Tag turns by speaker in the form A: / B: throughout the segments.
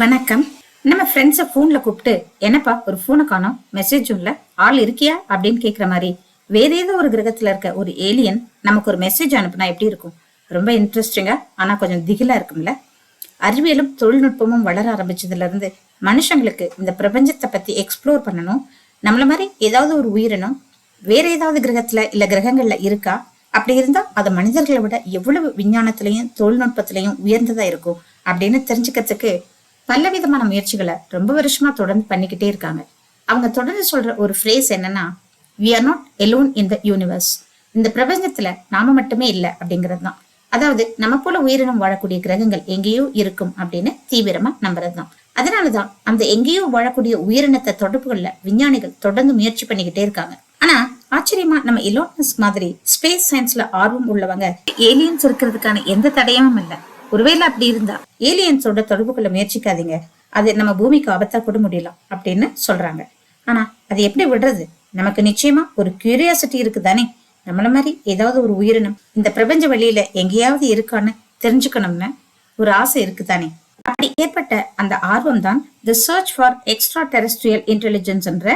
A: வணக்கம். நம்ம ஃப்ரெண்ட்ஸை ஃபோனில் கூப்பிட்டு என்னப்பா ஒரு ஃபோனை காணோம். மெசேஜும் இல்லை. ஆள் இருக்கியா? அப்படின்னு கேட்குற மாதிரி வேற ஒரு கிரகத்தில் இருக்க ஒரு ஏலியன் நமக்கு ஒரு மெசேஜ் அனுப்புனா எப்படி இருக்கும்? ரொம்ப இன்ட்ரெஸ்டிங்காக ஆனால் கொஞ்சம் திகிலாக இருக்கும்ல? அறிவியலும் தொழில்நுட்பமும் வளர ஆரம்பிச்சதுலேருந்து மனுஷங்களுக்கு இந்த பிரபஞ்சத்தை பற்றி எக்ஸ்ப்ளோர் பண்ணணும். நம்மள மாதிரி ஏதாவது ஒரு உயிரினம் வேற ஏதாவது கிரகத்தில் இல்லை கிரகங்களில் இருக்கா? அப்படி இருந்தால் அது மனிதர்களை விட எவ்வளவு விஞ்ஞானத்திலையும் தொழில்நுட்பத்திலையும் உயர்ந்ததாக இருக்கும் அப்படின்னு தெரிஞ்சுக்கிறதுக்கு பல விதமான முயற்சிகளை ரொம்ப வருஷமா தொடர்ந்து பண்ணிக்கிட்டே இருக்காங்க. அவங்க தொடர்ந்து சொல்ற ஒரு ஃப்ரேஸ் என்னன்னா we are not alone in the universe இந்த பிரபஞ்சத்துல நாம மட்டுமே இல்லை அப்படிங்கிறது தான். அதாவது நம்ம போல உயிரினம் வாழக்கூடிய கிரகங்கள் எங்கேயோ இருக்கும் அப்படின்னு தீவிரமா நம்புறது தான். அதனாலதான் அந்த எங்கேயோ வாழக்கூடிய உயிரினத்தை தொடர்புகள்ல விஞ்ஞானிகள் தொடர்ந்து முயற்சி பண்ணிக்கிட்டே இருக்காங்க. ஆனா ஆச்சரியமா நம்ம இலோனஸ் மாதிரி ஸ்பேஸ் சயின்ஸ்ல ஆர்வம் உள்ளவங்க ஏலியன்ஸ் இருக்கிறதுக்கான எந்த தடையமும் இல்ல. ஒருவேளை அப்படி இருந்தா ஏலியன்ஸோட தொடர்பு கொள்ள முயற்சிக்காதீங்க. அது நம்ம பூமிக்கு ஆபத்தா கூட முடியலாம் அப்படின்னு சொல்றாங்க. ஆனா அது எப்படி விடுறது? நமக்கு நிச்சயமா ஒரு கியூரியாசிட்டி இருக்கு தானே நம்மள மாதிரி ஏதாவது ஒரு உயிரினம் இந்த பிரபஞ்ச வழியில எங்கேயாவது இருக்கான்னு தெரிஞ்சுக்கணும்னு ஒரு ஆசை இருக்கு தானே அப்படி ஏற்பட்ட அந்த ஆர்வம் தான் the search for extraterrestrial intelligence என்ற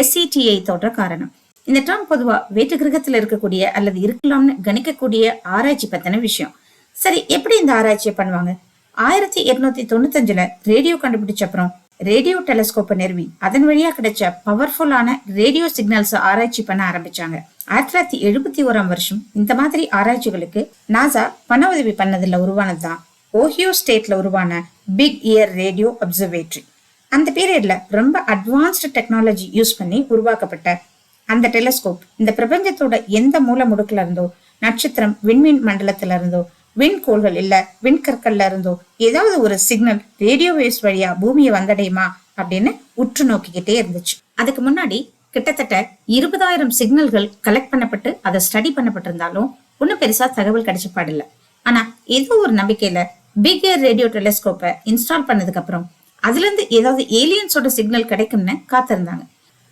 A: எஸ்சிடிஐ தோற்ற காரணம். இந்த டேர்ம் பொதுவா வேற்று கிரகத்துல இருக்கக்கூடிய அல்லது இருக்கலாம்னு கணிக்கக்கூடிய ஆராய்ச்சி பத்தின விஷயம். சரி எப்படி இந்த ஆராய்ச்சியை பண்ணுவாங்க? ஆயிரத்தி எட்நூத்தி தொண்ணூத்தஞ்சுல ரேடியோ கண்டுபிடிச்ச அப்புறம் ரேடியோ டெலஸ்கோப்பை நிறுவி அதன் வழியா கிடைச்ச பவர்ஃபுல்லான ரேடியோ சிக்னல்ஸ் ஆராய்ச்சி பண்ண ஆரம்பிச்சாங்க. ஆயிரத்தி தொள்ளாயிரத்தி எழுபத்தி ஓராம் வருஷம் இந்த மாதிரி ஆராய்ச்சிகளுக்கு நாசா பண உதவி பண்ணதுல உருவானதுதான் ஓஹியோ ஸ்டேட்ல உருவான பிக் இயர் ரேடியோ அப்சர்வேட்டரி அந்த பீரியட்ல ரொம்ப அட்வான்ஸ்டு டெக்னாலஜி யூஸ் பண்ணி உருவாக்கப்பட்ட அந்த டெலஸ்கோப் இந்த பிரபஞ்சத்தோட எந்த மூல முடுக்குல இருந்தோ நட்சத்திரம் விண்மீன் மண்டலத்துல இருந்தோ விண்கோள்கள் இல்ல விண்கற்கள்ல இருந்தோ ஏதாவது ஒரு சிக்னல் ரேடியோ வேவ்ஸ் வழியா பூமியை வந்தடையுமா அப்படின்னு உற்று நோக்கிக்கிட்டே இருந்துச்சு. அதுக்கு முன்னாடி கிட்டத்தட்ட இருபதாயிரம் சிக்னல்கள் கலெக்ட் பண்ணப்பட்டு அதை ஸ்டடி பண்ணப்பட்டிருந்தாலும் ஒன்றும் பெருசா தகவல் கிடைச்ச பாடல. ஆனா ஏதோ ஒரு நம்பிக்கையில பிக் ஏர் ரேடியோ டெலிஸ்கோப்பை இன்ஸ்டால் பண்ணதுக்கு அப்புறம் அதுல இருந்து ஏதாவது ஏலியன்ஸோட சிக்னல் கிடைக்கும்னு காத்திருந்தாங்க.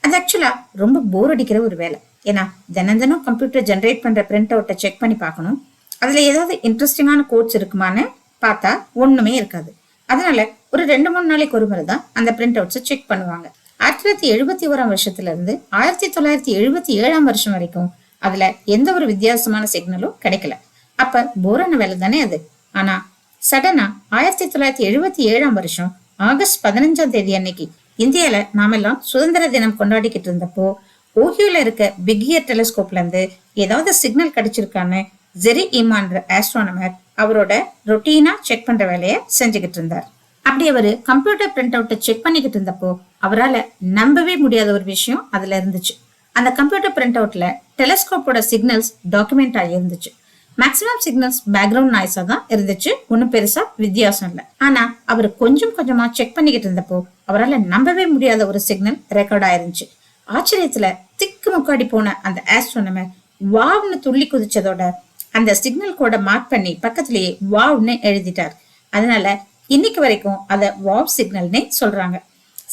A: அது ஆக்சுவலா ரொம்ப போர் அடிக்கிற ஒரு வேலை. ஏன்னா தினம் தினம் கம்ப்யூட்டர் ஜென்ரேட் பண்ற பிரிண்ட் அவுட்டை செக் பண்ணி பார்க்கணும். அதுல ஏதாவது இன்ட்ரெஸ்டிங்கான கோட்ஸ் இருக்குமான்னு பார்த்தா ஒண்ணுமே இருக்காது. அதனால ஒரு ரெண்டு மூணு நாளைக்கு ஒரு முறை தான் அந்த பிரிண்ட் அவுட்ஸை செக் பண்ணுவாங்க. ஆயிரத்தி தொள்ளாயிரத்தி எழுபத்தி ஓராம் வருஷத்துல இருந்து ஆயிரத்தி தொள்ளாயிரத்தி எழுபத்தி ஏழாம் வருஷம் வரைக்கும் அதுல எந்த ஒரு வித்தியாசமான சிக்னலும் கிடைக்கல. அப்ப போரான வேலை தானே அது. ஆனா சடனா ஆயிரத்தி தொள்ளாயிரத்தி எழுபத்தி ஏழாம் வருஷம் ஆகஸ்ட் பதினஞ்சாம் தேதி அன்னைக்கு இந்தியால நாமெல்லாம் சுதந்திர தினம் கொண்டாடிக்கிட்டு இருந்தப்போ ஓஹியோல இருக்க பிகியர் டெலிஸ்கோப்ல இருந்து ஏதாவது சிக்னல் கிடைச்சிருக்கான்னு ஜெரி இமான்ற ஆஸ்ட்ரானமர் அவரோட ரொட்டீனா செக் பண்ற வேலையை செஞ்சுக்கிட்டு இருந்தார். அப்படி அவரு கம்ப்யூட்டர் பிரிண்ட் அவுட்டை செக் பண்ணிக்கிட்டு இருந்தப்போ அவரால் நம்பவே முடியாத ஒரு விஷயம் அதுல இருந்துச்சு. அந்த கம்ப்யூட்டர் பிரிண்ட் அவுட்ல டெலஸ்கோப்போட சிக்னல்ஸ் டாக்குமெண்ட் ஆகி இருந்துச்சு. மேக்ஸிமம் சிக்னல்ஸ் பேக்ரவுண்ட் நாய்ஸா தான் இருந்துச்சு. ஒன்றும் பெருசா வித்தியாசம் இல்லை. ஆனா அவர் கொஞ்சம் கொஞ்சமா செக் பண்ணிக்கிட்டு இருந்தப்போ அவரால் நம்பவே முடியாத ஒரு சிக்னல் ரெக்கார்ட் ஆயிருந்துச்சு. ஆச்சரியத்துல திக்கு முக்காடி போன அந்த ஆஸ்ட்ரோனமர் வாவ்னு துள்ளி குதிச்சதோட அந்த சிக்னல் கோட மார்க் பண்ணி பக்கத்திலேயே வாவ்னு எழுதிட்டார். அதனால இன்னைக்கு வரைக்கும் அத வாவ் சிக்னல்னே சொல்றாங்க.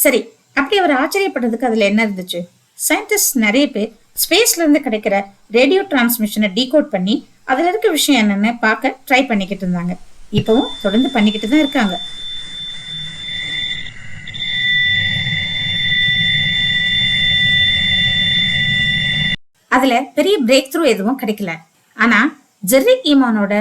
A: சரி அப்படி அவர் ஆச்சரியப்பட்டதுக்கு அதுல என்ன இருந்துச்சு? சயின்டிஸ்ட் நிறைய பேர் ஸ்பேஸ்ல இருந்து கிடைக்கிற ரேடியோ டிரான்ஸ்மிஷனை டீகோட் பண்ணி அதுல இருக்க விஷயம் என்னன்னு பார்க்க ட்ரை பண்ணிக்கிட்டு இருந்தாங்க. இப்பவும் தொடர்ந்து பண்ணிக்கிட்டு தான் இருக்காங்க. அதுல பெரிய பிரேக் த்ரூ எதுவும் கிடைக்கல. ஆனா ஜெர்ரி ஈமானோட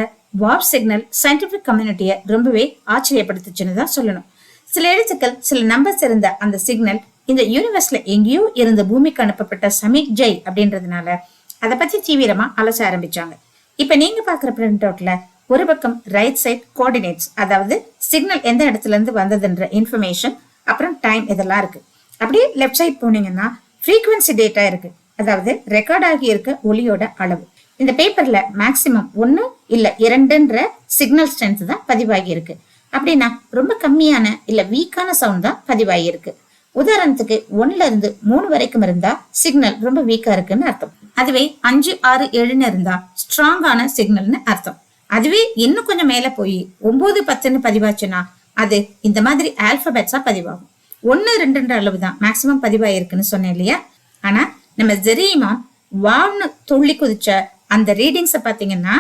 A: வார்ப் சிக்னல் சயின்டிபிக் கம்யூனிட்டியை ரொம்பவே ஆச்சரியப்படுத்துச்சுன்னு தான் சொல்லணும். சில எழுத்துக்கள் சில நம்பர்ஸ் இருந்த அந்த சிக்னல் இந்த யூனிவர்ஸ்ல எங்கேயோ இருந்த பூமிக்கு அனுப்பப்பட்ட சமிக் ஜெய் அப்படின்றதுனால அதை பத்தி தீவிரமா அலச ஆரம்பிச்சாங்க. இப்ப நீங்க பாக்குற பிரிண்ட் அவுட்ல ஒரு பக்கம் ரைட் சைட் கோஆர்டினேட்ஸ் அதாவது சிக்னல் எந்த இடத்துல இருந்து வந்ததுன்ற இன்ஃபர்மேஷன் அப்புறம் டைம் இதெல்லாம் இருக்கு. அப்படியே லெஃப்ட் சைட் போனீங்கன்னா ஃப்ரீக்குவன்சி டேட்டா இருக்கு. அதாவது ரெக்கார்ட் ஆகி இருக்க ஒளியோட அளவு. இந்த பேப்பர்ல மேக்சிமம் ஒன்னு இல்ல இரண்டுன்ற சிக்னல் ஸ்ட்ரென்த் தான் பதிவாகி இருக்கு அப்படின்னா ரொம்ப கம்மியான இல்ல வீக்கான சவுண்ட் தான் பதிவாகி இருக்கு உதாரணத்துக்கு ஒன்னுல இருந்து மூணு வரைக்கும் இருந்தா சிக்னல் ரொம்ப வீக்கா இருக்குன்னு அர்த்தம். அதுவே அஞ்சு ஆறு ஏழுன்னு இருந்தா ஸ்ட்ராங்கான சிக்னல்னு அர்த்தம். அதுவே இன்னும் கொஞ்சம் மேல போய் ஒன்பது பத்துன்னு பதிவாச்சுன்னா அது இந்த மாதிரி ஆல்பபெட்ஸா பதிவாகும். ஒன்னு ரெண்டுன்ற அளவு தான் மேக்சிமம் பதிவாயிருக்குன்னு சொன்னேன் இல்லையா? ஆனா நம்ம ஜெரீமான் வாவ்னு துள்ளி குதிச்ச அந்த ரீடிங்ஸை பார்த்தீங்கன்னா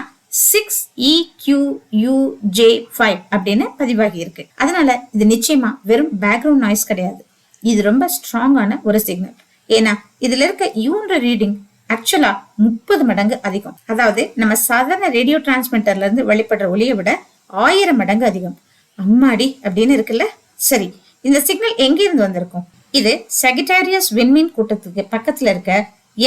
A: six E Q U J five அப்படின்னு பதிவாகி இருக்கு. அதனால இது நிச்சயமா வெறும் பேக்ரவுண்ட் நாய்ஸ் கிடையாது. இது ரொம்ப ஸ்ட்ராங்கான ஒரு சிக்னல் ஏன்னா இதுல இருக்க யூன்ற ரீடிங் ஆக்சுவலா முப்பது மடங்கு அதிகம். அதாவது நம்ம சாதாரண ரேடியோ டிரான்ஸ்மிட்டர்ல இருந்து வெளிப்படுற ஒளியை விட ஆயிரம் மடங்கு அதிகம். அம்மாடி அப்படின்னு இருக்குல்ல? சரி இந்த சிக்னல் எங்கிருந்து வந்திருக்கும்? இது செகிட்டாரியஸ் விண்மீன் கூட்டத்துக்கு பக்கத்துல இருக்க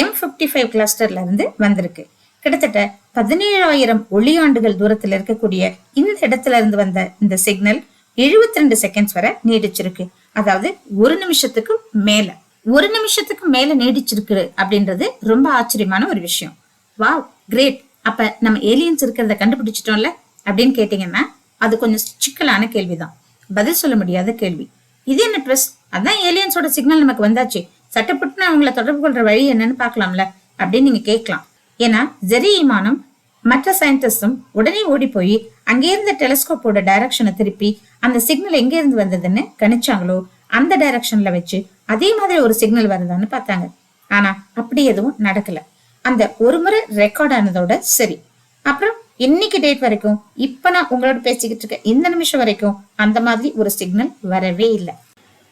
A: எம் ஃபிஃப்டி ஃபைவ் கிளஸ்டர்ல இருந்து வந்திருக்கு. கிட்டத்தட்ட பதினேழாயிரம் ஒளியாண்டுகள் தூரத்துல இருக்கக்கூடிய இந்த இடத்துல இருந்து வந்த இந்த சிக்னல் எழுபத்தி ரெண்டு செகண்ட்ஸ் வரை நீடிச்சிருக்கு. அதாவது ஒரு நிமிஷத்துக்கு மேல. ஒரு நிமிஷத்துக்கு மேல நீடிச்சிருக்கு அப்படின்றது ரொம்ப ஆச்சரியமான ஒரு விஷயம். வாவ் கிரேட் அப்ப நம்ம ஏலியன்ஸ் இருக்கிறத கண்டுபிடிச்சிட்டோம்ல அப்படின்னு கேட்டீங்கன்னா அது கொஞ்சம் சிக்கலான கேள்விதான். பதில் சொல்ல முடியாத கேள்வி. இது என்ன ட்விஸ்ட் அதான் ஏலியன்ஸோட சிக்னல் நமக்கு வந்தாச்சு. சட்டப்பட்டு அவங்கள தொடர்பு கொள்ற வழி என்னன்னு பாக்கலாம்ல அப்படின்னு நீங்க கேட்கலாம். என ஜெரி விமானம் மற்ற சயின்டிஸ்டும் உடனே ஓடி போய் அங்கே இருந்த டெலிஸ்கோப்போட டைரக்ஷனை திருப்பி அந்த சிக்னல் எங்க இருந்து வந்ததுன்னு கணிச்சாங்களோ அந்த டைரக்ஷன்ல வச்சு அதே மாதிரி ஒரு சிக்னல் வருதான்னு பார்த்தாங்க. ஆனா அப்படி எதுவும் நடக்கல. அந்த ஒரு முறை ரெக்கார்ட் ஆனதோட சரி. அப்புறம் இன்னைக்கு டேட் வரைக்கும் இப்ப நான் உங்களோட பேசிக்கிட்டு இருக்க இந்த நிமிஷம் வரைக்கும் அந்த மாதிரி ஒரு சிக்னல் வரவே இல்லை.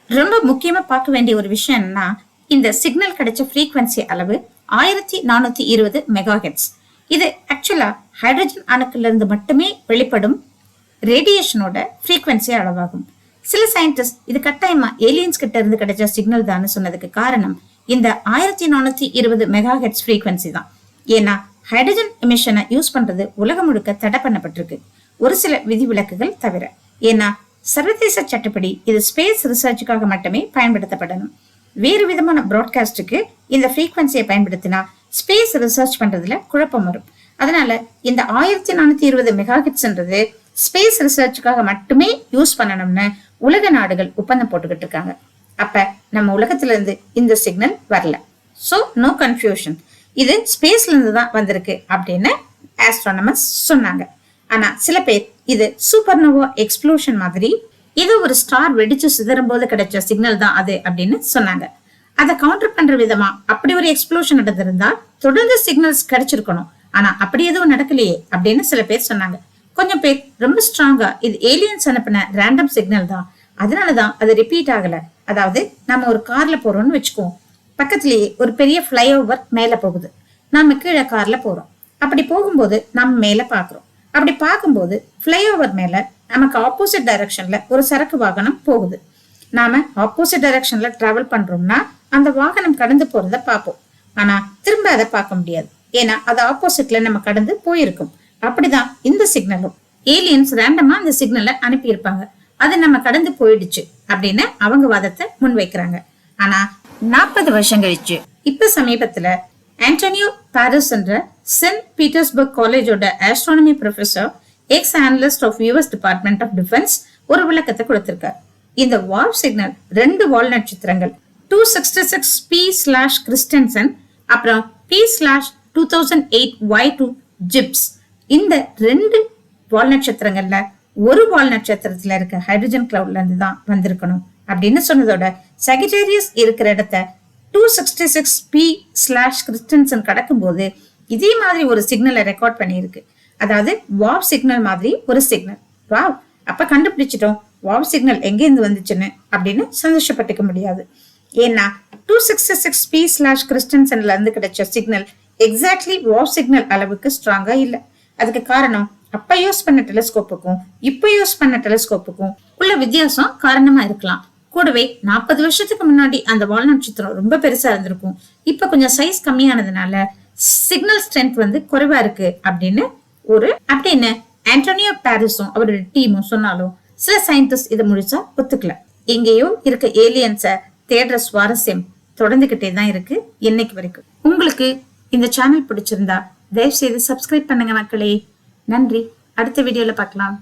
A: ரொம்ப முக்கியமா பார்க்க வேண்டிய ஒரு விஷயம் என்னன்னா இந்த சிக்னல் கிடைச்ச ஃப்ரீக்வன்சி அளவு ஆயிரத்தி நானூத்தி இருபது மெகா இது ஆக்சுவலா ஹைட்ரஜன் அணுக்கள்ல இருந்து மட்டுமே வெளிப்படும் ரேடியேஷனோட ஃப்ரீக்வன்சி அளவாகும். சில சயின்டிஸ்ட் இது கட்டாயமா ஏலியன்ஸ் கிட்ட இருந்து கிடைச்ச சிக்னல் தான் சொன்னதுக்கு காரணம் இந்த ஆயிரத்தி நானூத்தி இருபது மெகா ஹெட்ஸ் ஃப்ரீக்வன்சி தான். ஏன்னா ஹைட்ரஜன் எமிஷனை யூஸ் பண்றது உலகம் முழுக்க தடை பண்ணப்பட்டிருக்கு. ஒரு சில விதிவிலக்குகள் தவிர. ஏன்னா சர்வதேச சட்டப்படி இது ஸ்பேஸ் ரிசர்ச்சுக்காக மட்டுமே பயன்படுத்தப்படணும். வேறு விதமான ப்ராட்காஸ்டுக்கு இந்த ஃப்ரீக்வன்சியை பயன்படுத்தினா ஸ்பேஸ் ரிசர்ச் பண்றதுல குழப்பம் வரும். அதனால இந்த ஆயிரத்தி நானூத்தி இருபது மெகாஹிட்ஸ்ன்றது ஸ்பேஸ் ரிசர்ச்சுக்காக மட்டுமே யூஸ் பண்ணணும்னு உலக நாடுகள் ஒப்பந்தம் போட்டுக்கிட்டு இருக்காங்க. அப்ப நம்ம உலகத்துல இருந்து இந்த சிக்னல் வரல. சோ நோ கன்ஃபியூஷன் இது ஸ்பேஸ்ல இருந்து தான் வந்திருக்கு அப்படின்னு ஆஸ்ட்ரானமர்ஸ் சொன்னாங்க. ஆனா சில பேர் இது சூப்பர்னோவா எக்ஸ்ப்ளோஷன் மாதிரி இது ஒரு ஸ்டார் வெடிச்சு சிதறும் போது கிடைச்ச சிக்னல் தான் அது அப்படின்னு சொன்னாங்க. அதை கவுண்டர் பண்ற விதமா அப்படி ஒரு எக்ஸ்ப்ளோஷன் நடந்திருந்தா தொடர்ந்து சிக்னல்ஸ் கிடைச்சிருக்கணும். ஆனா அப்படி எதுவும் நடக்கலையே அப்படின்னு சில பேர் சொன்னாங்க. கொஞ்சம் பேர் ரொம்ப ஸ்ட்ராங்கா இது ஏலியன்ஸ் அனுப்பின ரேண்டம் சிக்னல் தான். அதனாலதான் அது ரிப்பீட் ஆகல. அதாவது நம்ம ஒரு கார்ல போறோம்னு வச்சுக்குவோம். பக்கத்திலேயே ஒரு பெரிய ஃப்ளைஓவர் மேல போகுது. நாம கீழே கார்ல போறோம். அப்படி போகும்போது நம்ம மேல பாக்குறோம் அப்படி பார்க்கும்போது ஃப்ளைஓவர் மேல நமக்கு ஆப்போசிட் டைரக்ஷன்ல ஒரு சரக்கு வாகனம் போகுது. நாம ஆப்போசிட் டைரக்ஷன்ல டிராவல் பண்றோம்னா அந்த வாகனம் கடந்து போறத பார்ப்போம். ஆனா திரும்ப அதை பார்க்க முடியாது. ஏன்னா அது ஆப்போசிட்ல நம்ம கடந்து போயிருக்கும். அப்படிதான் இந்த சிக்னலும் ஏலியன்ஸ் ரேண்டமா அந்த சிக்னலை அனுப்பியிருப்பாங்க. அது நம்ம கடந்து போயிடுச்சு அப்படின்னு அவங்க வாதத்தை முன்வைக்கிறாங்க. ஆனா நாற்பது வருஷம் கழிச்சு இப்ப சமீபத்துல ஆண்டனியோ பாரிஸ் என்ற சென்ட் பீட்டர்ஸ்பர்க் காலேஜோட astronomy professor ex analyst of US department of defense ஒரு விளக்கத்தை கொடுத்திருக்கார். இந்த வால் சிக்னல் ரெண்டு வால் நட்சத்திரங்கள் two sixty six P slash Christensen அப்புறம் P slash two thousand eight Y two Gibbs இந்த ரெண்டு வால் நட்சத்திரங்கள்ல ஒரு வால் நட்சத்திரத்துல இருக்க ஹைட்ரஜன் கிளவுட்ல இருந்து தான் வந்திருக்கணும். அப்படின்னு சொன்னதோட சகிட்டேரியஸ் இருக்கிற இடத்த two sixty six P slash Christensen கடக்கும்போது இதே மாதிரி ஒரு சிக்னலை ரெக்கார்ட் பண்ணியிருக்கு. அதாவது வாப் சிக்னல் மாதிரி ஒரு சிக்னல் வாவ் அப்ப கண்டுபிடிச்சிட்டோம். வாப் சிக்னல் எங்கேருந்து வந்துச்சுன்னு அப்படின்னு சந்தோஷப்பட்டுக்க முடியாது. ஏன்னா two sixty six P slash கிறிஸ்டன்சன்ல இருந்து கிடைச்ச சிக்னல் எக்ஸாக்ட்லி வாப் சிக்னல் அளவுக்கு ஸ்ட்ராங்கா இல்லை. அதுக்கு காரணம் அப்ப யூஸ் பண்ண டெலிஸ்கோப்புக்கும் இப்ப யூஸ் பண்ண டெலிஸ்கோப்புக்கும் உள்ள வித்தியாசம் காரணமா இருக்கலாம். கூடவே நாற்பது வருஷத்துக்கு முன்னாடி அந்த வால் நட்சத்திரம் ரொம்ப பெருசா இருந்திருக்கும். இப்ப கொஞ்சம் சைஸ் கம்மியானதுனால சிக்னல் ஸ்ட்ரென்த் வந்து குறைவா இருக்கு அப்படின்னு ஒரு அப்படின்னு ஆண்டோனியோ பாரிஸும் அவரோட டீமும் சொன்னாலும் சில சயின்டிஸ்ட் இதை முடிச்சா ஒத்துக்கல. எங்கேயோ இருக்க ஏலியன்ஸ தேடுற சுவாரஸ்யம் தொடர்ந்துகிட்டே தான் இருக்கு என்னைக்கு வரைக்கும். உங்களுக்கு இந்த சேனல் பிடிச்சிருந்தா தயவு செய்து சப்ஸ்கிரைப் பண்ணுங்க மக்களே. நன்றி. அடுத்த வீடியோல பார்க்கலாம்.